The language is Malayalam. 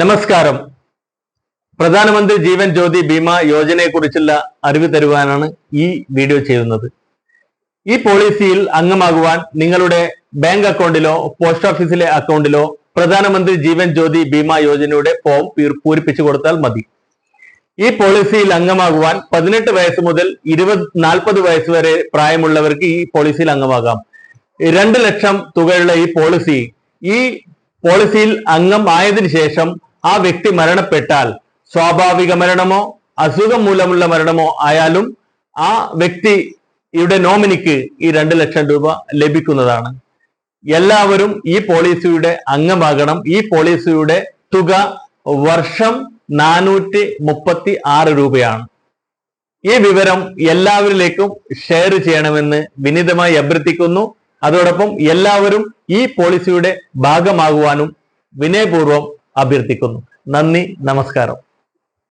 നമസ്കാരം. പ്രധാനമന്ത്രി ജീവൻ ജ്യോതി ബീമ യോജനയെ കുറിച്ചുള്ള അറിവ് തരുവാനാണ് ഈ വീഡിയോ ചെയ്യുന്നത്. ഈ പോളിസിയിൽ അംഗമാകുവാൻ നിങ്ങളുടെ ബാങ്ക് അക്കൗണ്ടിലോ പോസ്റ്റ് ഓഫീസിലെ അക്കൗണ്ടിലോ പ്രധാനമന്ത്രി ജീവൻ ജ്യോതി ബീമ യോജനയുടെ ഫോം പൂരിപ്പിച്ചു കൊടുത്താൽ മതി. ഈ പോളിസിയിൽ അംഗമാകുവാൻ പതിനെട്ട് വയസ്സ് മുതൽ ഇരുപത് നാൽപ്പത് വയസ്സ് വരെ പ്രായമുള്ളവർക്ക് ഈ പോളിസിയിൽ അംഗമാകാം. രണ്ട് ലക്ഷം തുകയുള്ള ഈ പോളിസി ഈ പോളിസിയിൽ അംഗം ആയതിനു ശേഷം ആ വ്യക്തി മരണപ്പെട്ടാൽ സ്വാഭാവിക മരണമോ അസുഖം മൂലമുള്ള മരണമോ ആയാലും ആ വ്യക്തിയുടെ നോമിനിക്ക് ഈ രണ്ട് ലക്ഷം രൂപ ലഭിക്കുന്നതാണ്. എല്ലാവരും ഈ പോളിസിയുടെ അംഗമാകണം. ഈ പോളിസിയുടെ തുക വർഷം നാനൂറ്റി മുപ്പത്തി ആറ് രൂപയാണ്. ഈ വിവരം എല്ലാവരിലേക്കും ഷെയർ ചെയ്യണമെന്ന് വിനീതമായി അഭ്യർത്ഥിക്കുന്നു. അതോടൊപ്പം എല്ലാവരും ഈ പോളിസിയുടെ ഭാഗമാകുവാനും വിനയപൂർവം അഭ്യർത്ഥിക്കുന്നു. നന്ദി നമസ്കാരം.